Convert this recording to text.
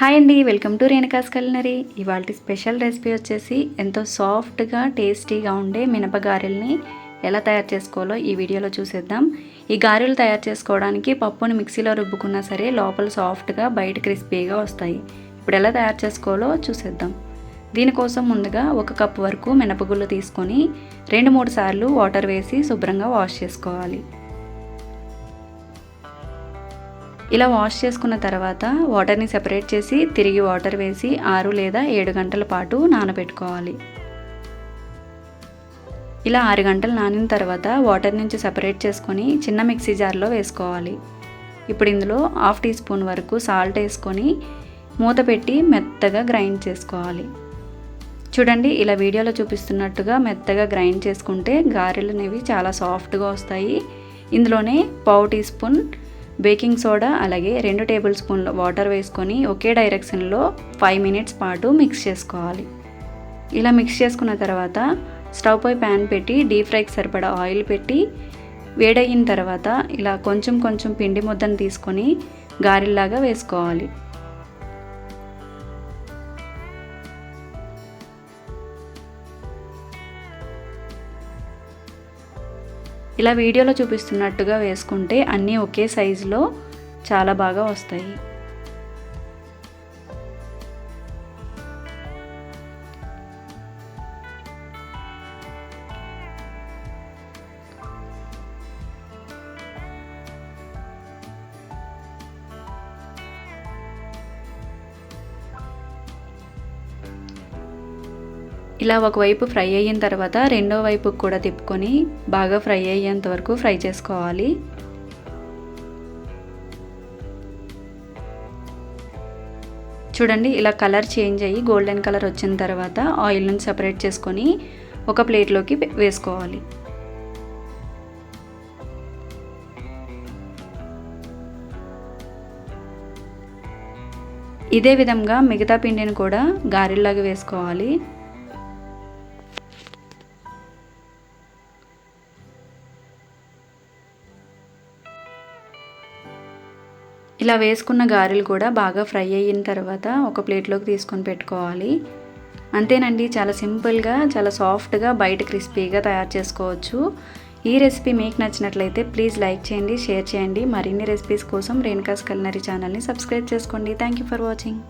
Hi అండి welcome to Renuka's culinary. ఇవాళ special recipe వచ్చేసి ఎంతో సాఫ్ట్గా టేస్టీగా ఉండే మినప గారెల్ని ఎలా తయారు చేసుకోవాలో ఈ వీడియోలో చూసేద్దాం. ఈ గారెలు తయారు చేసుకోవడానికి పప్పును మిక్సీలో రుబ్బుకున్నా సరే లోపల సాఫ్ట్గా బయట క్రిస్పీగా వస్తాయి. ఇప్పుడు ఎలా తయారు చేసుకోవాలో చూసేద్దాం. దీనికోసం ముందుగా ఒక కప్ వరకు మినపగుళ్ళు తీసుకొని రెండు మూడు సార్లు వాటర్ వేసి శుభ్రంగా వాష్ చేసుకోవాలి. ఇలా వాష్ చేసుకున్న తర్వాత వాటర్ని సెపరేట్ చేసి తిరిగి వాటర్ వేసి ఆరు లేదా ఏడు గంటల పాటు నానబెట్టుకోవాలి. ఇలా ఆరు గంటలు నానిన తర్వాత వాటర్ నుంచి సెపరేట్ చేసుకొని చిన్న మిక్సీ జార్లో వేసుకోవాలి. ఇప్పుడు ఇందులో హాఫ్ టీ స్పూన్ వరకు సాల్ట్ వేసుకొని మూత పెట్టి మెత్తగా గ్రైండ్ చేసుకోవాలి. చూడండి ఇలా వీడియోలో చూపిస్తున్నట్టుగా మెత్తగా గ్రైండ్ చేసుకుంటే గారెలు అనేవి చాలా సాఫ్ట్గా వస్తాయి. ఇందులోనే పావు టీ స్పూన్ బేకింగ్ సోడా అలాగే రెండు టేబుల్ స్పూన్ల వాటర్ వేసుకొని ఒకే డైరెక్షన్లో ఫైవ్ మినిట్స్ పాటు మిక్స్ చేసుకోవాలి. ఇలా మిక్స్ చేసుకున్న తర్వాత స్టవ్ పై ప్యాన్ పెట్టి డీప్ ఫ్రైకి సరిపడా ఆయిల్ పెట్టి వేడయిన తర్వాత ఇలా కొంచెం కొంచెం పిండి ముద్దను తీసుకొని గారెల్లాగా వేసుకోవాలి. ఇలా వీడియోలో చూపిస్తున్నట్టుగా వేసుకుంటే అన్నీ ఒకే సైజులో చాలా బాగా వస్తాయి. ఇలా ఒకవైపు ఫ్రై అయిన తర్వాత రెండో వైపు కూడా తిప్పుకొని బాగా ఫ్రై అయ్యేంత వరకు ఫ్రై చేసుకోవాలి. చూడండి ఇలా కలర్ చేంజ్ అయ్యి గోల్డెన్ కలర్ వచ్చిన తర్వాత ఆయిల్ నుంచి సపరేట్ చేసుకొని ఒక ప్లేట్లోకి వేసుకోవాలి. ఇదే విధంగా మిగతా పిండిని కూడా గారెల్లాగా వేసుకోవాలి. ఇలా వేసుకున్న గారెలు కూడా బాగా ఫ్రై అయిన తర్వాత ఒక ప్లేట్లోకి తీసుకొని పెట్టుకోవాలి. అంతేనండి చాలా సింపుల్గా చాలా సాఫ్ట్గా బయట క్రిస్పీగా తయారు చేసుకోవచ్చు. ఈ రెసిపీ మీకు నచ్చినట్లయితే ప్లీజ్ లైక్ చేయండి షేర్ చేయండి. మరిన్ని రెసిపీస్ కోసం రేణుకాస్ కల్నరీ ఛానల్ని సబ్స్క్రైబ్ చేసుకోండి. Thank you for watching